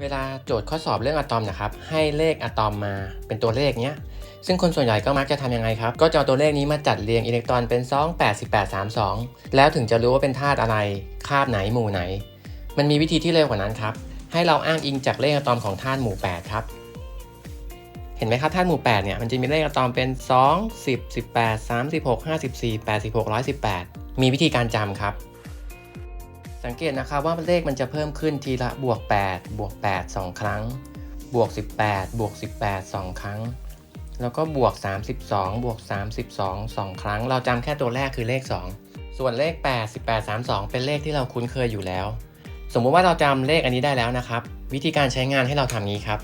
เวลาโจทย์ข้อสอบเรื่องอะตอมนะครับ ให้เลขอะตอมมาเป็นตัวเลขเนี้ย ซึ่งคนส่วนใหญ่ก็มักจะทำยังไงครับ ก็จะเอาตัวเลขนี้มาจัดเรียงอิเล็กตรอนเป็น2 8 18 32 แล้วถึงจะรู้ว่าเป็นธาตุอะไร คาบไหนหมู่ไหน มันมีวิธีที่เร็วกว่านั้นครับ ให้เราอ้างอิงจากเลขอะตอมของธาตุหมู่ 8 ครับ เห็นไหมครับธาตุหมู่ 8 เนี่ย มันจะมีเลขอะตอมเป็น 2 10 18 36 54 86 118 มีวิธีการจำครับ สังเกตนะครับว่าเลขมันจะเพิ่มขึ้นทีละบวก 8 บวก 8 2 ครั้ง บวก 18 บวก 18 2 ครั้ง แล้วก็บวก 32 บวก 32 2 ครั้ง เราจำแค่ตัวแรกคือเลข 2 ส่วนเลข 8 18 32 เป็นเลขที่เราคุ้นเคยอยู่แล้ว สมมุติว่าเราจำเลขอันนี้ได้แล้วนะครับ วิธีการใช้งานให้เราทำนี้ครับ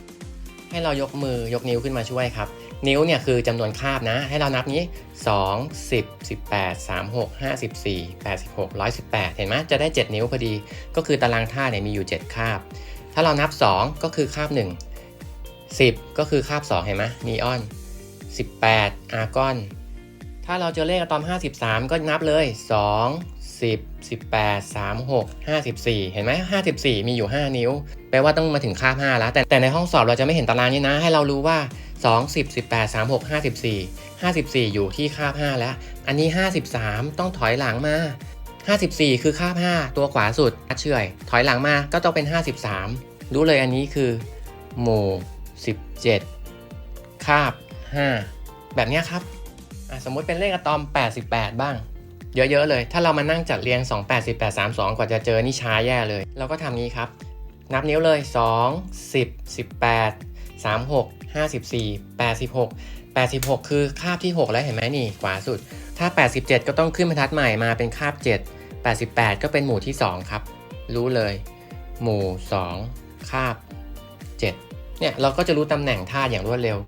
ให้เรายกมือยกนิ้วขึ้นมาช่วยครับ นิ้วเนี่ยคือจำนวนคาบนะ ให้เรานับนี้ 2 10 18 36 54 86 118 เห็นไหมจะได้ 7 นิ้วพอดี ก็คือตารางธาตุเนี่ยมีอยู่ 7 คาบ ถ้าเรานับ 2 ก็คือคาบ 1 10 ก็คือคาบ 2 เห็นไหมนีออน 18 อาร์กอน ถ้าเราเจอเลขอะตอม 53 ก็นับเลย 2 10 18 36 54 เห็นไหม54 มีอยู่ 5 นิ้ว แปลว่าต้องมาถึงคาบ5แล้วแต่แต่ในห้องสอบเราจะไม่เห็นตารางนี้นะ ให้เรารู้ว่า 2 10 18 36 54 54 อยู่ที่คาบ5แล้ว อันนี้ 53 ต้องถอยหลังมา 54 คือคาบ5ตัวขวาสุดเฉอยถอยหลังมาก็ต้องเป็น 53 รู้เลยอันนี้คือ หมู่ 17 คาบ 5 แบบนี้ครับสมมติเป็นเลขอะตอม 88 บ้าง เยอะๆเลย ถ้าเรามานั่งจัดเรียง 2 8 18 32 กว่าจะเจอนี่ช้าแย่เลย เราก็ทำนี้ครับ นับนิ้วเลย 2 10 18 36 54 86 86 คือคาบที่ 6 แล้วเห็นไหมนี่ขวาสุด ถ้า 87 ก็ต้องขึ้นบรรทัดใหม่มาเป็นคาบ 7 88 ก็เป็นหมู่ที่ 2 ครับ รู้เลย หมู่ 2 คาบ 7 เนี่ยเราก็จะรู้ตำแหน่งธาตุอย่างรวดเร็ว